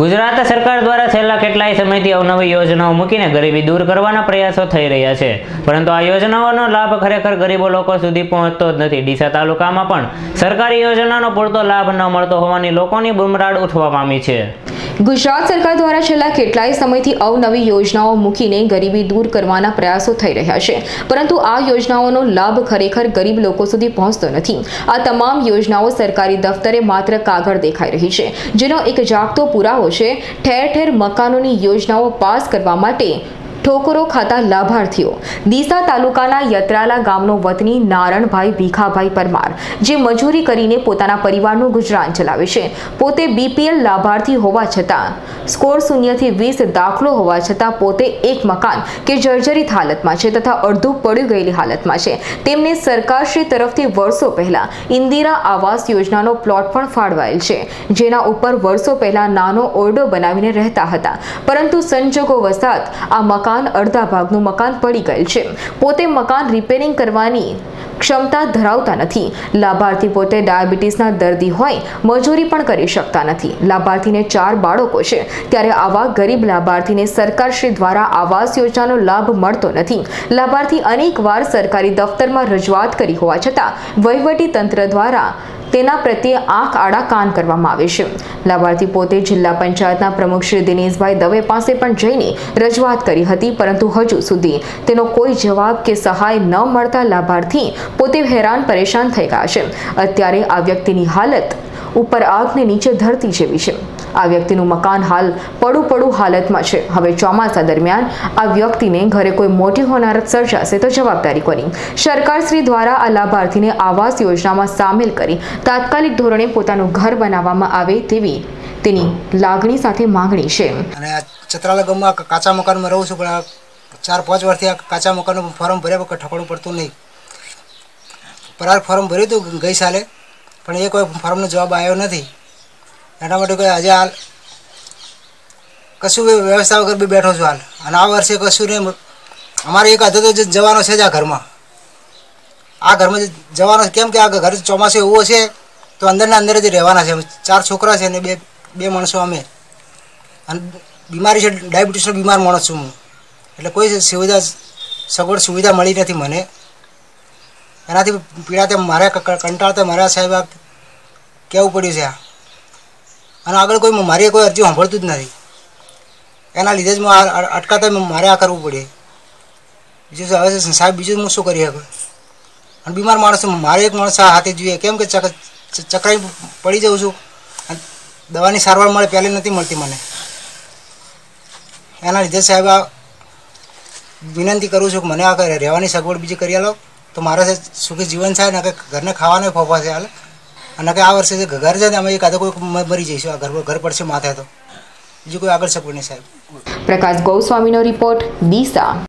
ગુજરાત સરકાર દ્વારા છેલ્લા કેટલાય સમયથી અવનવી યોજનાઓ મૂકીને ગરીબી દૂર કરવાના પ્રયાસો થઈ રહ્યા છે. પરંતુ આ યોજનાઓનો લાભ ખરેખર ગરીબો લોકો સુધી પહોંચતો જ નથી. ડીસા તાલુકામાં પણ સરકારી યોજનાનો પૂરતો લાભ ન મળતો હોવાની લોકોની બુમરાડ ઉઠવા પામી છે. ગુજરાત સરકાર દ્વારા છેલ્લા કેટલાય સમયથી અવનવી યોજનાઓ મૂકીને ગરીબી દૂર કરવાના પ્રયાસો થઈ રહ્યા છે. પરંતુ આ યોજનાઓનો લાભ ખરેખર ગરીબ લોકો સુધી પહોંચતો નથી. આ તમામ યોજનાઓ સરકારી દફતરે માત્ર કાગળ દેખાઈ રહી છે. જેનો એક જાગતો પુરાવો છે, ઠેર ઠેર મકાનોની યોજનાઓ પાસ કરવા માટે ઠોકરો ખાતા લાભાર્થીઓ. ડીસા તાલુકાના યત્રાલા ગામનો વતની નારણભાઈ ભીખાભાઈ પરમાર, જે મજૂરી કરીને પોતાના પરિવારનું ગુજરાન ચલાવે છે. પોતે બીપીએલ લાભાર્થી હોવા છતાં, સ્કોર શૂન્યથી વીસ દાખલો હોવા છતાં પોતે એક મકાન કે જર્જરિત હાલતમાં છે તથા અડધું પડી ગયેલી હાલતમાં છે. તેમને સરકારશ્રી તરફથી વર્ષો પહેલા ઇન્દિરા આવાસ યોજનાનો પ્લોટ પણ ફાળવાયેલ છે, જેના ઉપર વર્ષો પહેલા નાનો ઓરડો બનાવીને રહેતા હતા. પરંતુ સંજોગો વસાત આ મકાન અડધા ભાગનું મકાન પડી ગયેલ છે. પોતે મકાન રિપેરિંગ કરવાની ક્ષમતા ધરાવતા નથી. લાભાર્થી પોતે ડાયાબિટીસના દર્દી હોય, મજૂરી પણ કરી શકતા નથી. લાભાર્થીને ચાર બાળકો છે. ત્યારે આવા ગરીબ લાભાર્થીને સરકારશ્રી દ્વારા આવાસ યોજનાનો લાભ મળતો નથી. લાભાર્થી અનેકવાર સરકારી દફતરમાં રજૂઆત કરી હોવા છતાં વહીવટી તંત્ર દ્વારા તેના પ્રત્યે આંખ આડા કાન કરવામાં આવે છે. લાભાર્થી પોતે જિલ્લા પંચાયતના પ્રમુખ શ્રી દિનેશભાઈ દવે પાસે પણ જઈને રજૂઆત કરી હતી, પરંતુ હજુ સુધી તેનો કોઈ જવાબ કે સહાય ન મળતા લાભાર્થી પોતે હેરાન પરેશાન થઈ ગયા છે. અત્યારે આ વ્યક્તિની હાલત ઉપર આગને નીચે ધરતી જેવી છે. આ વ્યક્તિનું મકાન હાલ પડું પડું હાલતમાં છે. હવે ચોમાસા દરમિયાન આ વ્યક્તિને ઘરે કોઈ મોટી હોનારત સર્જાશે તો જવાબદારી કોની? સરકારશ્રી દ્વારા આ લાભાર્થીને આવાસ યોજનામાં સામેલ કરી તાત્કાલિક ધોરણે પોતાનું ઘર બનાવવામાં આવે તેવી તેની લાગણી સાથે માંગણી છે. અને કાચા મકાનમાં રહું છું, પણ ચાર, પાંચ વર્ષથી આ કાચા મકાનનું ફોર્મ ભર્યા વખત ઠકડું પડતું નહીં. પરાર ફોર્મ ભર્યું હતું ગઈ સાલે, પણ એ કોઈ ફોર્મનો જવાબ આવ્યો નથી. એના માટે કોઈ આજે હાલ કશું વ્યવસ્થા વગર બી બેઠો છું હાલ. અને આ વર્ષે કશું નહીં, અમારે એક આદત જ જવાનો છે જ આ ઘરમાં. આ ઘરમાં જવાનો કેમ કે આ ઘર ચોમાસે એવો છે તો અંદરના અંદર જ રહેવાના છે. ચાર છોકરા છે ને બે બે માણસો અમે. અને બીમારી છે, ડાયાબિટીસનો બીમાર માણસ છું હું. એટલે કોઈ સુવિધા, સગવડ સુવિધા મળી નથી મને. એનાથી પીડાતે મારે કંટાળતા મારા સાહેબ આ કહેવું પડ્યું છે આ? અને આગળ કોઈ મારી કોઈ અરજી સાંભળતું જ નથી. એના લીધે જ અટકાતા મારે આ કરવું પડે. બીજું હવે સાહેબ બીજું હું શું કરી શકું? અને બીમાર માણસ, મારે એક માણસ હાથે જોઈએ. કેમ કે ચકરાઈ પડી જાઉં છું. દવાની સારવાર મળે પહેલી નથી મળતી મને. એના લીધે સાહેબ આ વિનંતી કરું છું કે મને આ રહેવાની સગવડ બીજી કરી આલો. તો મારે સુખી જીવન થાય ને કે ઘરને ખાવાનો ફોફા છે હાલ? અને કે આ વર્ષે જે ઘર છે અમે એકાદો કોઈ મરી જઈશું. આ ઘર ઘર પડશે માથે તો. બીજું કોઈ આગળ સપોર્ટ નહીં સાહેબ. પ્રકાશ ગૌસ્વામીનો રિપોર્ટ, ડીસા.